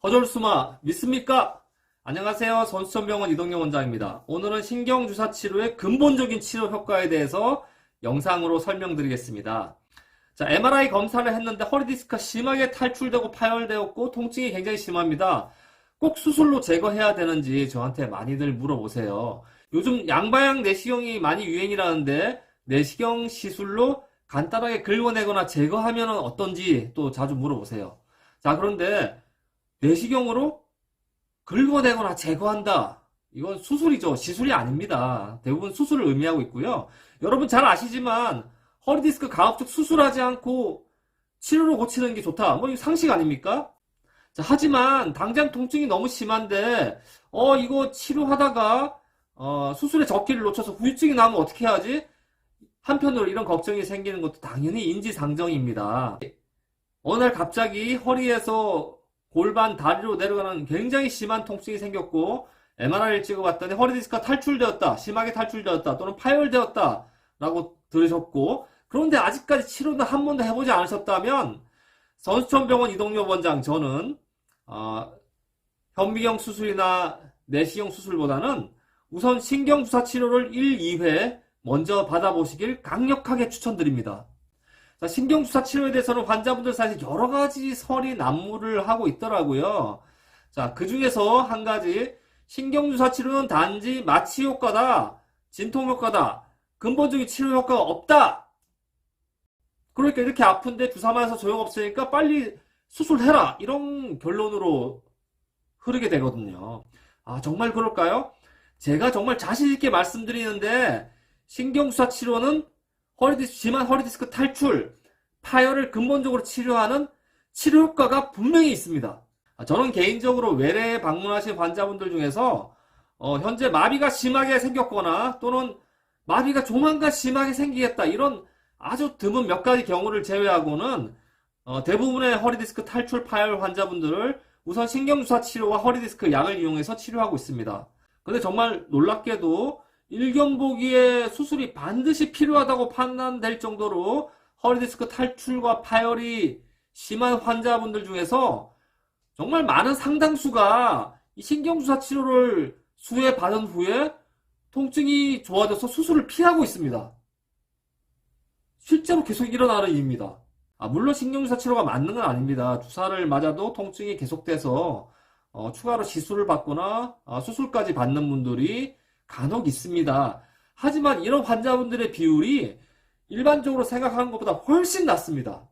허졸수마 믿습니까? 안녕하세요. 선수천병원 이동영 원장입니다. 오늘은 신경주사 치료의 근본적인 치료 효과에 대해서 영상으로 설명드리겠습니다. 자, MRI 검사를 했는데 허리디스크가 심하게 탈출되고 파열되었고 통증이 굉장히 심합니다. 꼭 수술로 제거해야 되는지 저한테 많이들 물어보세요. 요즘 양방향 내시경이 많이 유행이라는데 내시경 시술로 간단하게 긁어내거나 제거하면 어떤지 또 자주 물어보세요. 자, 그런데 내시경으로 긁어내거나 제거한다. 이건 수술이죠. 시술이 아닙니다. 대부분 수술을 의미하고 있고요. 여러분 잘 아시지만 허리디스크 가급적 수술하지 않고 치료로 고치는 게 좋다. 뭐 상식 아닙니까? 자, 하지만 당장 통증이 너무 심한데 어 이거 치료하다가 어, 수술의 적기를 놓쳐서 후유증이 나면 어떻게 하지? 한편으로 이런 걱정이 생기는 것도 당연히 인지상정입니다. 어느 날 갑자기 허리에서 골반 다리로 내려가는 굉장히 심한 통증이 생겼고 MRI를 찍어봤더니 허리 디스크가 탈출되었다, 심하게 탈출되었다 또는 파열되었다 라고 들으셨고 그런데 아직까지 치료는 한 번도 해보지 않으셨다면 선수촌병원 이동료 원장 저는 어, 현미경 수술이나 내시경 수술보다는 우선 신경주사 치료를 1, 2회 먼저 받아보시길 강력하게 추천드립니다. 자, 신경주사 치료에 대해서는 환자분들 사이에 여러 가지 설이 난무를 하고 있더라고요. 자, 그 중에서 한 가지, 신경주사 치료는 단지 마취 효과다, 진통 효과다, 근본적인 치료 효과가 없다! 그러니까 이렇게 아픈데 주사 맞아서 소용없으니까 빨리 수술해라! 이런 결론으로 흐르게 되거든요. 아, 정말 그럴까요? 제가 정말 자신있게 말씀드리는데, 신경주사 치료는 허리디스크, 심한 허리디스크 탈출, 파열을 근본적으로 치료하는 치료 효과가 분명히 있습니다. 아, 저는 개인적으로 외래에 방문하신 환자분들 중에서 어, 현재 마비가 심하게 생겼거나 또는 마비가 조만간 심하게 생기겠다 이런 아주 드문 몇 가지 경우를 제외하고는 어, 대부분의 허리디스크 탈출 파열 환자분들을 우선 신경주사 치료와 허리디스크 약을 이용해서 치료하고 있습니다. 근데 정말 놀랍게도 일견보기에 수술이 반드시 필요하다고 판단될 정도로 허리디스크 탈출과 파열이 심한 환자분들 중에서 정말 많은 상당수가 이 신경주사 치료를 수회 받은 후에 통증이 좋아져서 수술을 피하고 있습니다. 실제로 계속 일어나는 일입니다. 아, 물론 신경주사 치료가 맞는 건 아닙니다. 주사를 맞아도 통증이 계속돼서 어, 추가로 시술을 받거나 아, 수술까지 받는 분들이 간혹 있습니다. 하지만 이런 환자분들의 비율이 일반적으로 생각하는 것보다 훨씬 낮습니다.